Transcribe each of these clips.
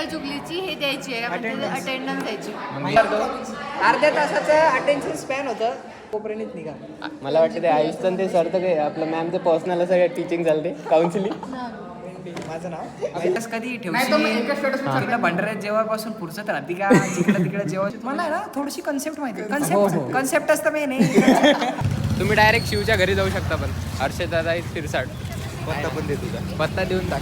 Silver जुगलीची हे द्यायची आहे Attendance. अटेंडन्स द्यायची. अर्ध्या तासाचं अटेन्शन स्पॅन होतं. कोपऱ्यानेच निघा. मला वाटतं ते आयुषचं ते सर तर काय आपलं मॅमचं पर्सनल सगळं टीचिंग चालते काउन्सिलिंग माझं नाव? अभ्यास कधी ठेवशील तिकडे भंडाऱ्यात जेव्हापासून पुढचं राहते का जिकडे तिकडे जेव्हा मला ना थोडीशी कन्सेप्ट माहिती कन्सेप्ट कन्सेप्ट असतं मेन तुम्ही डायरेक्ट शिवच्या घरी जाऊ शकता पण. हर्षद दादा आहेत फिरसाट. पत्ता पण दे तुझा. पत्ता देऊन टाक.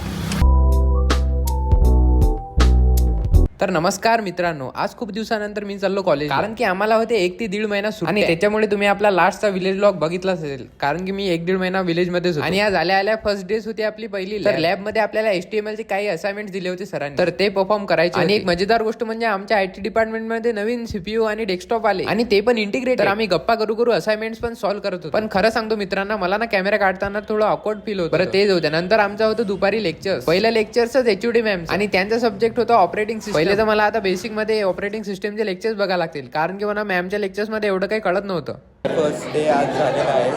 तर नमस्कार मित्रांनो आज खूप दिवसानंतर मी चाललो कॉलेज कारण की आम्हाला होते एक ते दीड महिना सुट्टी आणि त्याच्यामुळे तुम्ही आपला लास्टचा विलेज ब्लॉग बघितलाच असेल. कारण की मी एक दीड महिना विलेज मध्येच होतो. आणि आज आल्या आल्या फर्स्ट डेज होती आपली पहिली तर लॅबमध्ये आपल्याला एचटीएमएल चे काही असाइनमेंट दिले होते सरांनी. तर ते परफॉर्म करायचे आणि एक मजेदार गोष्ट म्हणजे आमच्या आयटी डिपार्टमेंटमध्ये नवीन सीपीयू आणि डेस्कटॉप आले. आणि ते पण इंटिग्रेट तर आम्ही गप्पा करू करू असाइनमेंट पण सॉल्व्ह करत होतो. पण खरं सांगतो मित्रांनो मला ना कॅमेरा काढताना थोडं ऑकवर्ड फील होतं. बरं तेच होतं. नंतर आमचं होतं दुपारी लेक्चर पहिलं लेक्चरच एचओडी मॅम आणि त्यांचा सब्जेक्ट होता ऑपरेटिंग सिस्टम पहिले तर मला आता बेसिकमध्ये ऑपरेटिंग सिस्टमचे लेक्चर्स बघायला लागतील. कारण की मला मॅमच्या लेक्चर्समध्ये एवढं काही कळत नव्हतं. फर्स्ट डे आज झालेला आहे.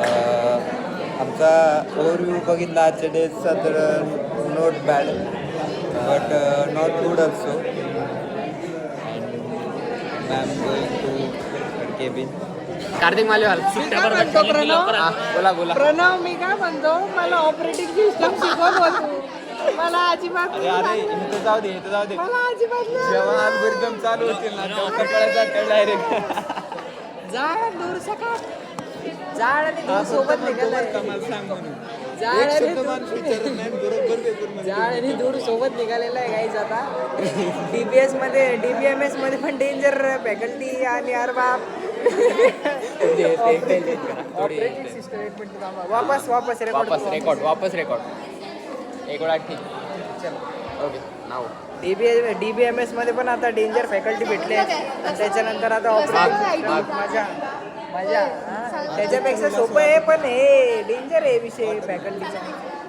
अं, आमचा ओव्हरव्ह्यू बघितला आजच्या डेजचा तर not bad but not good also and ma'am going to cabin Kartik Malewal बोला बोला. प्रणव? मी काय म्हणतो? मला ऑपरेटिंग सिस्टम शिकवत मला अजिबात अरे इथं जाऊ दे इथं जाऊ दे. मला अजिबात जेव्हा अल्गोरिदम चालू होतील ना तेव्हा डायरेक्ट जाळ दूर सकाळ. जाळ आणि दूर सोबत सांग म्हणून. जाळ एक आणि शब्द दूर- माणूस विचारत नाही बरोबर पेपरमध्ये जाळ आणि दूर सोबत निघालेला आहे गाईज आता. डीबीएसमध्ये डीबीएमएसमध्ये पण डेंजर फॅकल्टी आणि अरे बाप. ऑपरेटिंग सिस्टम एक मिनिट थांबा. वापस वापस रेकॉर्ड वापस रेकॉर्ड वापस. रेकॉर्ड एक वेळा ठीक ओके नाव. डीबीएस डीबीएमएसमध्ये पण आता डेंजर फॅकल्टी भेटले. आणि त्याच्यानंतर आता सिस्टम मजा. मजा. हा. त्याच्यापेक्षा सोपं आहे पण हे डेंजर आहे विषय फॅकल्टीचा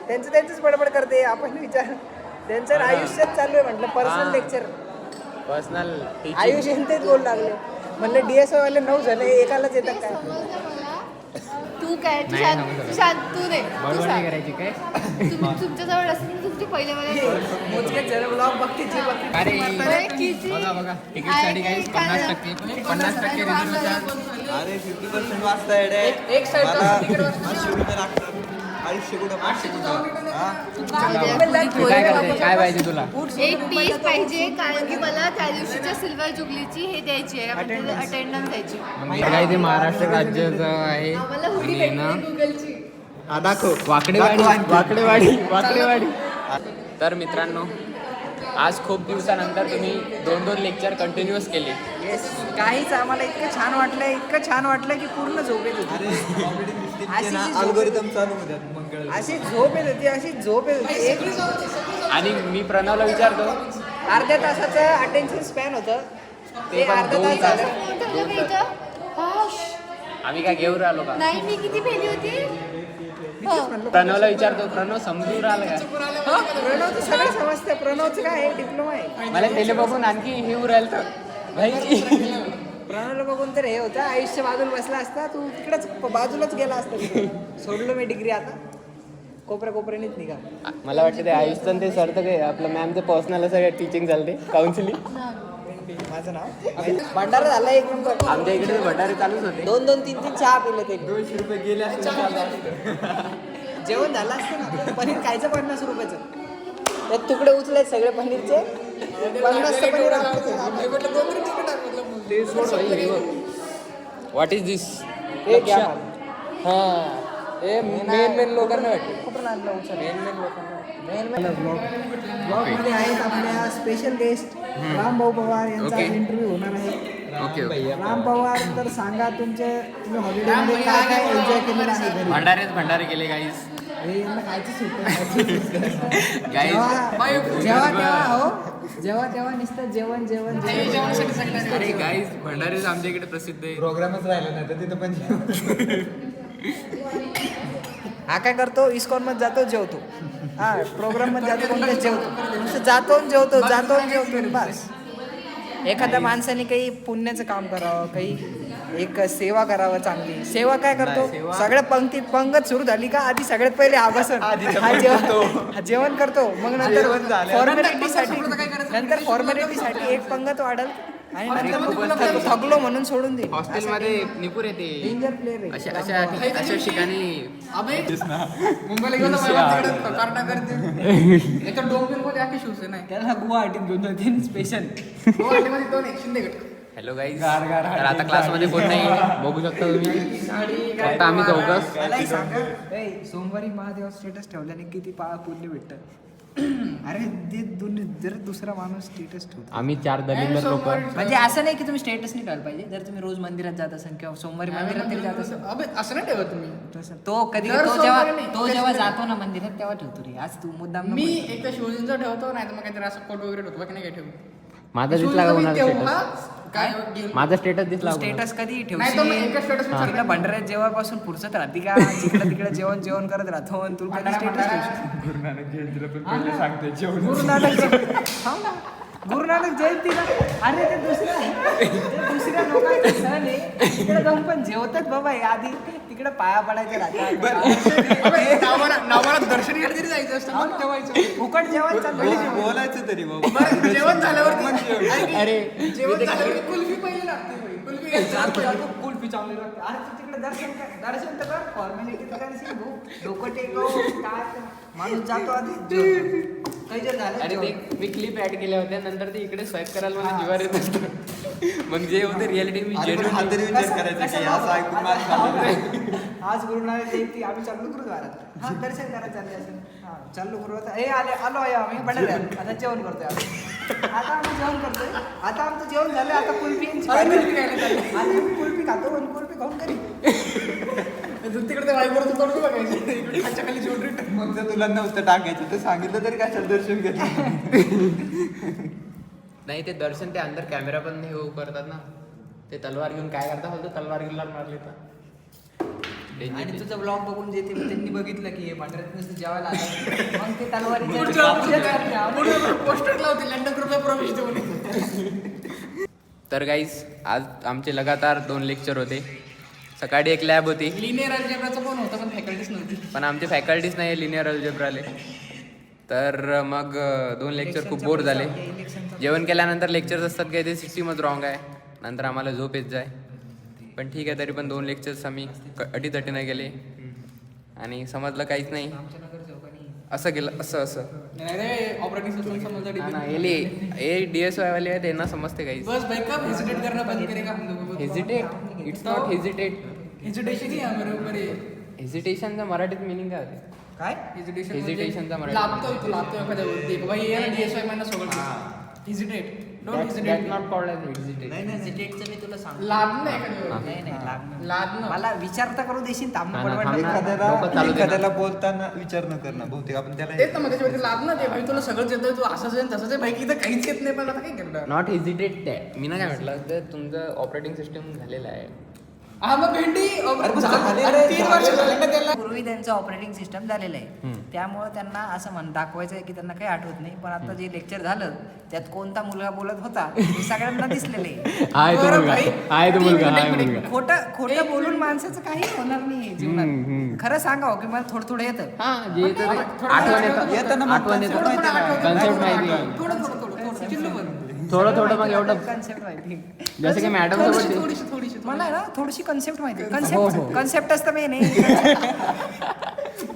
त्यांचं त्यांचंच बडबड करते आपण विचार त्यांचं आयुष्यात चालू आहे म्हटलं पर्सनल लेक्चर पर्सनल आयुष तेच बोलू लागले. म्हणलं डीएसओ वाले नऊ झाले एकालाच येतात काय? तू काय तू शांत तू शांत तू नाही तू सांग. करायची काय? तुम्ही तुमच्याजवळ असेल तुमची पहिले मला मोजकेच जरा ब्लॉग बघते जी बघते अरे किती? बघा बघा. तिकीटसाठी काही पन्नास टक्के पन्नास टक्के रिझर्व चार्ज अरे फिफ्टी पर्सेंट वाचता येडे एक side ला मला तिकीट वाचता. पाचशे रुपये लागतात आयुष्य कुठं हा? काय करते? काय पाहिजे तुला? एक पीस पाहिजे कारण की मला त्या दिवशीच्या सिल्वर जुगलीची हे द्यायची आहे. अटेंडन्स द्यायची. मग काय ते महाराष्ट्र राज्याचं आहे. हुडी भेटली गुगलची हा दाखव. वाकडेवाडी. वाकडेवाडी. वाकडेवाडी. तर मित्रांनो आज खूप दिवसानंतर तुम्ही दोन दोन लेक्चर कंटिन्युअस केले. येस काहीच आम्हाला इतकं छान वाटलं इतकं छान वाटलं की पूर्ण झोप येत होती अशी जी झोप- अल्गोरिदम चालू होत्यात मग कळलं. अशी झोप येत होती अशी झोप येत होती एक आणि मी प्रणवला विचारतो. अर्ध्या तासाचं अटेन्शन स्पॅन होतं. ते पण अर्धा दोन तास तास. झालं ठेवलं का इथं? हाश. आम्ही काय घेऊन राहिलो का? नाही मी किती पेली होती? हो. प्रणवला विचारतो प्रणव समजून राहिलं काय प्रणवचं सगळं समजतं प्रणवचं काय आहे? डिप्लोमा आहे. मला त्याला बघून आणखी हे उर राहिलं तर. भाई प्रणवला बघून तर हे होतं. आयुष्य बाजूला बसला असता तू तिकडच बाजूलाच गेला असता. सोडलो मी डिग्री आता. कोपऱ्या कोपऱ्यानेच निघा मला वाटतं ते आयुषचं ते सर तर काय आपलं मॅमचं पर्सनल सगळं टीचिंग चालते काउन्सिलिंग माझं नाव? भंडारा झाला एक नंबर आमच्या इकडे भंडारे चालूच होते. दोन दोन तीन तीन चहा पिले ते दोनशे रुपये गेले जेवण झालं असतं ना पनीर खायचं पन्नास रुपयाचं. त्यात तुकडे उचले सगळे पनीरचे. पन्नास पनीर व्हॉट इज दिस हे। घ्या हा। हे मेन मेन लोकांना भेटते कुठून आणलं उचल मेन मेन लोकांना मेन मेन ब्लॉग ब्लॉगमध्ये आहेत आपल्या स्पेशल गेस्ट राम भाऊ पवार यांचा. इंटरव्ह्यू होणार आहे. ओके ओके राम पवार तर सांगा तुमचे तुम्ही काय काय एन्जॉय केलेलं आहे घरी? भंडारेच भंडारे केले गाईस हे यांना खायचं गाईस जेव्हा जेव्हा तेव्हा हो जेव्हा तेव्हा नुसतं जेवण जेवण जेवण. अरे गाईस भंडारेच आमच्या इकडे प्रसिद्ध आहे. प्रोग्रामच राहिला नाही तर तिथं पण हा काय करतो? इस्कॉनमध्ये जातो जेवतो. हा प्रोग्राममध्ये जातो कोणत्याच जेवतो. नुसतं जातो आणि जेवतो जातो आणि जेवतो बस. एखाद्या माणसाने काही पुण्याचं काम करावं काही एक सेवा करावं चांगली. सेवा काय करतो? सगळ्या पंक्ती पंगत सुरू झाली का? आधी सगळ्यात पहिले हा जेवण करतो. मग नंतर फॉर्मॅलिटीसाठी नंतर फॉर्मॅलिटीसाठी एक पंगत वाढल. आणि नंतर थकलो म्हणून सोडून दे हॉस्टेलमध्ये निपूर येते. डेंजर प्लेअर आहे. अशा अशा अशा ठिकाणी मुंबईला गेलो तर मला तिकडे कर्नाटक करते. याच्या डोंबिवली मध्ये आखी शिवसेना आहे त्याला गुवाहाटीत घेऊन जाते स्पेशल गुवाहाटीमध्ये दोन एक शिंदे गट. हॅलो गाईज तर आता क्लासमध्ये कोण नाही? बघू शकता तुम्ही. फक्त आम्ही चौकस मलाही सांगा. ए, सोमवारी महादेव स्टेटस ठेवल्याने किती पा पुण्य भेटत अरे ते दोन- जर दुसरा माणूस स्टेटस ठेवतो. आम्ही चार दलिंदर लोक म्हणजे असं नाही की तुम्ही स्टेटस नाही ठेवायला पाहिजे. जर तुम्ही रोज मंदिरात जात असाल किंवा सोमवारी मंदिरात तरी जात असाल. अबे असं नाही ठेवत तुम्ही तसं तो कधी दर तो जेव्हा सोमवारी नाही, तो कधी जेव्हा. जातो ना मंदिरात तेव्हा ठेवतो रे. आज तू मुद्दाम मी. एक तर शिवजींचा ठेवतो नाही तर मग काहीतरी असं कोट वगैरे ठेवतो बाकी नाही काय ठेवतो. माझा दिसला शिवजींचा मी तेव्हा काय? माझा स्टेटस दिसला तू? स्टेटस कधी ठेवशील. एका स्टेटस तिकडे भंडाऱ्यात जेव्हापासून पुरसत राहते का? जिकडे तिकडे जेवण जेवण करत राहतो आणि तुला कधी स्टेटस ठेवशील? गुरु नानक जयंती हो ना. गुरु नानक जयंतीला अरे ते दुसऱ्या ते दुसऱ्या लोकांचे तिकडे जाऊन पण जेवतात बाबा हे आधी तिकडे पाया पडायचे नावाला दर्शन घ्यायला तरी जायचं असतं मग ठेवायचं फुकट जेवण चाललं बोलायचं तरी बाबा. जेवण झाल्यावरती अरे जेवण झाल्यावरती कुल्फी पहिली लागते बाई. कुल्फी कुल्फी चांगली लागते अरे तू तिकडे दर्शन कर दर्शन तर कर. फॉर्मॅलिटी तर करशील भाऊ. डोकं टेकव. काय. माणूस जातो आधी. जेवतो. काही जर झालं अरे ते जेवण. मी क्लिप ऍड केल्या होत्या. नंतर ते इकडे स्वाईप करायला मला जीवार येत मग जे होते रियालिटी मी अरे पण genuinely- तरी विचार करायचा की असं ऐकून माझं झालं नाही. आज गुरु नानक जयंती आम्ही चाललो गुरुद्वारात. हा दर्शन करायला चालले असेल. हा चाललो गुरुद्वारात. हे आले आलो आहे आम्ही भंडाऱ्यात आता जेवण करतोय आम्ही. आता आम्ही जेवण करतोय. आता आमचं जेवण झालं आता कुल्फी आम्ही कुल्फी खातो आणि कुल्फी खाऊन घरी तिकडे तोडून बघायचं. खालच्या खाली return. मग जर तुला नव्हतं टाकायचं तर सांगितलं तरी कशाला दर्शन घेतलं नाही? ते दर्शन ते अंदर कॅमेरा पण हे करतात ना. ते तलवार घेऊन काय करता? बोलतो तलवार घेऊन मारले तर. आणि. तुझा ब्लॉग बघून जे ते त्यांनी बघितलं की हे भांडऱ्यात नुसतं जेवायला आलं. मग ते तलवारीचे पुढे पोस्टर लावते लंडन ग्रुपला प्रवेश देऊन तर गाईज आज आमचे लगातार दोन लेक्चर होते. सकाळी एक लॅब होती. लिनियर अल्जेब्राचं पण होतं पण फॅकल्टीच नव्हती. पण आमचे फॅकल्टीज नाही लिनियर अल्जेब्राले तर मग दोन लेक्चर खूप बोर झाले. जेवण केल्यानंतर लेक्चर्स असतात काय ते सिस्टीमच रॉंग आहे. नंतर आम्हाला झोप येत जाय. पण ठीक आहे तरी पण दोन लेक्चर्स आम्ही अटीतटीनं गेले. आणि समजलं काहीच नाही. असं गेलं असं असं. नाही ऑपरेटिंग सिस्टम समजलं ए डी एस वाले आहेत, त्यांना समजते काही बस भाई कब हेजिटेट करना बंद करेगा हम लोगों को hesitate it's not hesitate hesitation ही ऊपर हेजिटेशनचा मराठीत मिनिंग काय होते? काय? हेजिटेशन Hesitationचा मराठी. तू लागतोय एखाद्या गोष्टी ये सोबत हेजिटेट मी तुला सांगतो. लादणं एखाद्या नाही नाही लागणार लादणं मला विचारता करू देशील हा ना. नाही. डोकं चालू एखाद्याला दे ना. एखाद्याला बोलताना विचार न करणं बहुतेक. आपण त्याला तेच ना मग त्याच्यावरती लादणं ते भाई तुला सगळंच येतोय तू असंच आहे तसंच आहे. भाई की इथं काहीच येत नाही पण आता काय करणार? नॉट हेजिटेट ते. मी ना काय म्हटलं तर तुमचं ऑपरेटिंग सिस्टम झालेलं आहे. हा मग भेंडी तीन वर्ष झाले ना त्याला. पूर्वी त्यांचं ऑपरेटिंग सिस्टम झालेलं आहे. त्यामुळे त्यांना असं म्हण दाखवायचं आहे की त्यांना काही आठवत नाही पण आता जे लेक्चर झालं त्यात कोणता मुलगा बोलत होता हे सगळ्यांना दिसलेलं आहे. बरं भाई. तो मुलगा. मुलगा. खोटं खोटं बोलून माणसाचं काही होणार नाही जीवनात. खरं सांगावं की मला थोडं थोडं येतं. हा जे येतं ते आठवण येतं. आठवण थोडं थोडं. कन्सेप्ट माहिती. थोडं थोडं थोडं थोडं थोडं थोडं मग एवढं कन्सेप्ट माहिती. जसं की मॅडम थोडीशी सोबत थोडीशी थोडीशी मला आहे ना थोडीशी कन्सेप्ट माहिती. हो, कन्सेप्ट कन्सेप्ट असतं मेन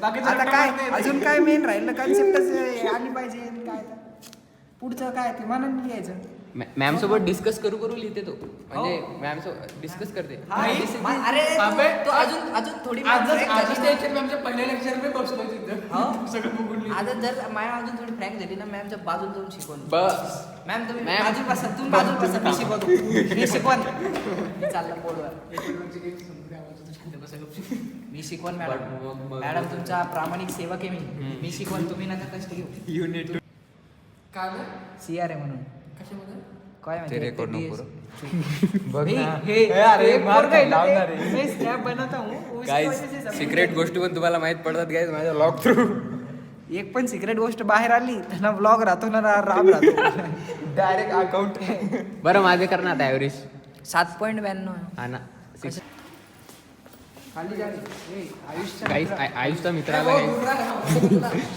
बाकीचं आता काय अजून काय मेन राहिलं कन्सेप्टच आली पाहिजे आणि काय. पुढचं काय ते मनाने लिहायचं मॅम सोबत डिस्कस करू करू लिहिते तो. म्हणजे मॅम सोबत डिस्कस करते. मा- अरे तू- अजून अजून थोडी पहिल्या लेक्चर मी बसलो तिथं. सगळं बघून ना- आता जर मॅम अजून थोडी फ्रँक झाली ना मॅमच्या बाजून जाऊन शिकवून. बस. मॅम तुम्ही मॅम. बाजू बसा तुम्ही बाजू बसा मी शिकवतो. मी शिकवण. मी चाललं बोर्डवर मी शिकवण मॅडम मॅडम तुमचा प्रामाणिक सेवक आहे मी. मी शिकवण तुम्ही नका कष्ट घेऊ. युनिट काय सी आर आहे म्हणून. काय ते record DS? नको बघ हे- ना. हे- ए, अरे, हे मार पोरगं आहे ना लावणार ते? आहे. मैं snap बनवता हूँ, उसकी गाईज वजह से सब- सिक्रेट गोष्टी पण तुम्हाला माहीत पडतात गाईज माझ्या लॉग थ्रू एक पण सिक्रेट गोष्ट बाहेर आली तर ना ब्लॉग राहतो ना रा- राम राहतो. डायरेक्ट अकाउंट बरं माझे कर ना आता ॲव्हरेज सात पॉईंट ब्याण्णव. हा ना. Six- खाली जा रे. ए, आयुष्य गाईस आयुषचा मित्राला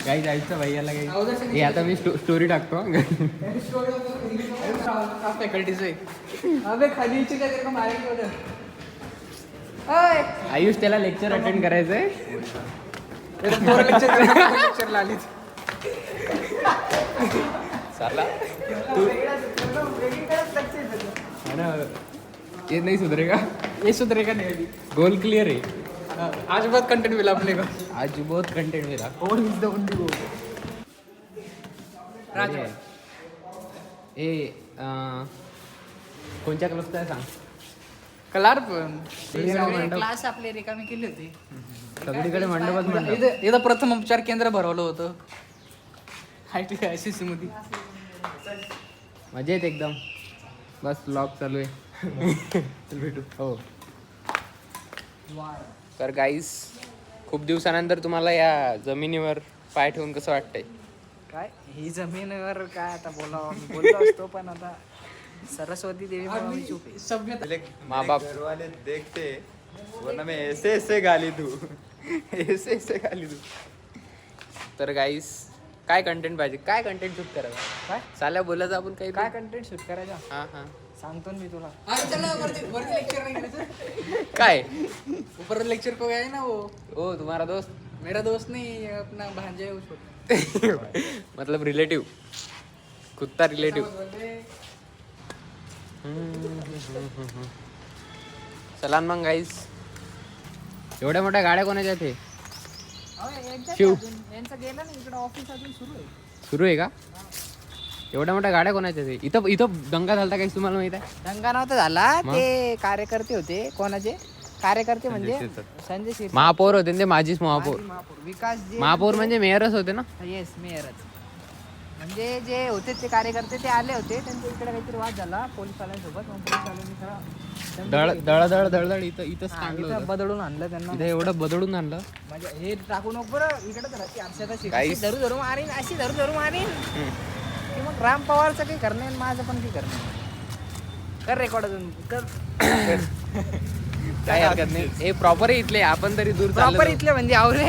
गाईस आयुषचा भैयाला गाईस हे आता मी स्टोरी टाकतो आयुष त्याला लेक्चर अटेंड करायचंय? ये तो पूरा लेक्चर लेक्चर नहीं सुधरेगा नहीं अभी गोल क्लियर है आज बहुत कंटेंट मिला अपने को आज बहुत कंटेंट मिला और इज द ओनली गो राजा. ए अं, कोणत्या क्लबचा आहे सांग? कलार पण. क्लास आपले रिकामे केले होते. सगळीकडे मंडपच मंडप इथं इथं प्रथम उपचार केंद्र भरवलं होतं. I T I C C मध्ये. मजेत एकदम. बस ब्लॉग चालू आहे. चल भेटू. हो. तर गाईस खूप दिवसानंतर तुम्हाला या जमिनीवर पाय ठेवून कसं वाटतंय? काय? ही जमीनवर काय आता बोलावं? मी बोललो असतो पण आता सरस्वती देवी मला मी चूप आहे. पहले माँ मेरे बाप। घर वाले देखते वरना मैं ऐसे ऐसे गाली दूं. ऐसे ऐसे गाली दूं. तर गाईस काय कंटेंट पाहिजे? काय कंटेंट शूट करायचं? काय? चाल्या बोलायचं आपण काही काय कंटेंट शूट करायचा? हा हा. सांगतो ना मी तुला. काय ऊपर लेक्चर को गया है ना वो ओ तुम्हारा दोस्त. मेरा दोस्त नहीं अपना भांजा है उसको. मतलब रिलेटिव कुत्ता रिलेटिव चला मग गाईस एवढ्या मोठ्या गाड्या कोणाच्या ते शिव यांचं गेलं ना इकडे ऑफिस अजून सुरू आहे. सुरू आहे का? एवढ्या मोठ्या गाड्या कोणाच्या ते इथं इथं दंगा झालता काही तुम्हाला माहीत आहे? दंगा नव्हता झाला? ते कार्यकर्ते होते. कोणाचे? कार्यकर्ते म्हणजे. संजय शिरसाट, महापौर होते ना ते माझीच महापौर. विकास जे महापौर म्हणजे मेयरच होते ना? येस मेयरच म्हणजे जे होते ते कार्यकर्ते ते आले होते. त्यांच्या इकडे काहीतरी वाद झाला पोलीसवाल्यांसोबत मग पोलीसवाल्यांनी खरा दळ दळ दळ दळ इथं इथंच चांगलं होतं. बदलून आणलं त्यांना. इथं एवढं बदलून आणलं. म्हणजे हे टाकू नको बरं. इकडे अशी धरू धरू मारीन अशी धरू धरू मारीन. की मग राम पवारचं काही करणे आणि माझं पण काही करणे. कर रेकॉर्ड अजून कर. काय हरकत नाही. हे प्रॉपर इथले आपण तरी दूर चाललो प्रॉपर इथले म्हणजे आवरे.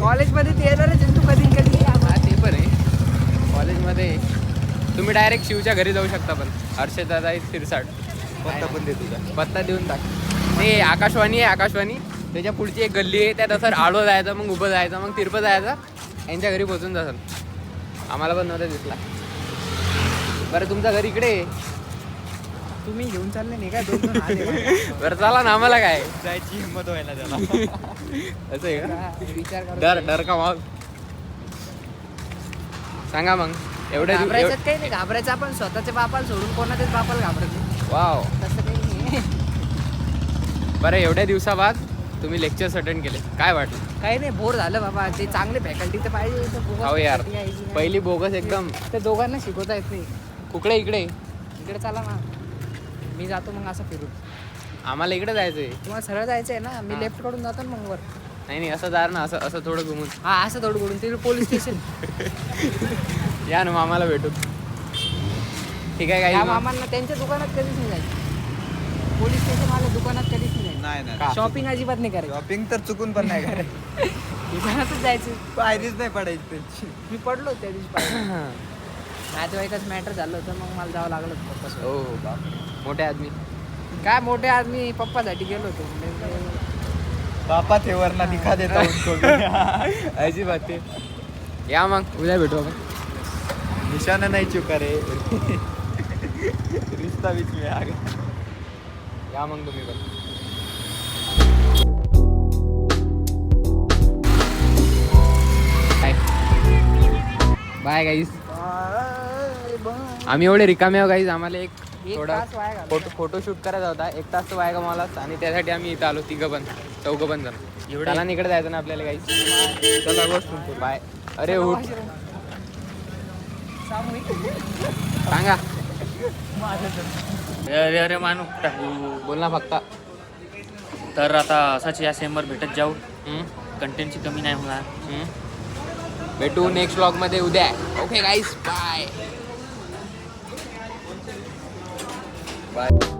कॉलेजमध्ये ते येणारच आहे, तू कधी कधी हा ते पण आहे. कॉलेजमध्ये तुम्ही डायरेक्ट शिवच्या घरी जाऊ शकता पण. हर्षद दादा शिरसाट. पत्ता पण दे तुझा. पत्ता देऊन टाक. ते आकाशवाणी आहे आकाशवाणी. त्याच्या पुढची एक गल्ली आहे त्यात असं आडवं जायचं मग उभं जायचं मग तिरपं जायचं. यांच्या घरी पोचून जासल आम्हाला पण नव्हतं दिसला. बरं तुमचं घर इकडे आहे. तुम्ही घेऊन चालले नाही का? दोन दोन आले माझ्या. बरं चला ना आम्हाला काय? जायची हिंमत व्हायला त्याला. असं आहे का? हा, विचार करू. डर डर का मग सांगा मग. एवढ्या दिव- घाबरायचं काही नाही घाबरायचं आपण. स्वतःच्या बापाला सोडून कोणाच्याच बापाला घाबरायचं वाव. तसं काही नाही. बरं एवढ्या दिवसाबाद तुम्ही लेक्चर्स अटेंड केले. काय वाटलं? काही नाही बोर झालं बाबा. ते चांगले फॅकल्टी तर पाहिजे इथं बोगस हो यार. faculty यायची नाही. पहिली बोगस एकदम. त्या दोघांना शिकवता येत नाही. कुकडे इकडे. इकडे चला ना. मी जातो मग असं फिरून. आम्हाला इकडे जायचंय. तुम्हाला सरळ जायचं आहे ना? मी. लेफ्टकडून जातो ना मग वर. नाही नाही असं दार ना. असं असं थोडं घुमून. हा असं थोडं कडून तिकडे पोलीस स्टेशन या ना मामाला भेटू. ठीक आहे या काही मामांना त्यांच्या दुकानात कधीच नाही जायचं. पोलीस स्टेशन वाल्या दुकानात कधीच नाही नाही? शॉपिंग अजिबात नाही करायची. शॉपिंग तर चुकून पण नाही करायचं. दुकानातच जायचं. पायरीच नाही पडायची त्यांची. मी पडलो त्या दिवशी पाहिजे नातेवाईकाच मॅटर झालं होतं मग मला जावं लागलं होतं पप्पासोबत. हो हो बापरे. मोठे आदमी. काय मोठे आदमी? पप्पासाठी गेलो होतो. बापा थे वरना दिखा देता उनको भी. ऐसी बात आहे या मग. उद्या भेटू आपण. निशाना नहीं चुका रे. रिश्ता बीच में आ गया या मग तुम्ही पण. बाय गाईज आम्ही एवढे रिकामे आहो गाईज आम्हाला एक थोडा. फोटो फोटोशूट करायचा होता. एक तास वाया गमावलाच आणि त्यासाठी आम्ही इथं आलो तिघं पण. चौघं पण जण. त्याला इकडे जायचं ना आपल्याला गाईज चला गोष्ट बाय अरे उठ. सांगा. अरे अरे मानू बोल ना फक्त. तर आता असाच या सेमवर भेटत जाऊ. कंटेंटची कमी नाही होणार. भेटू नेक्स्ट व्लॉगमध्ये उद्या. Okay guys bye bye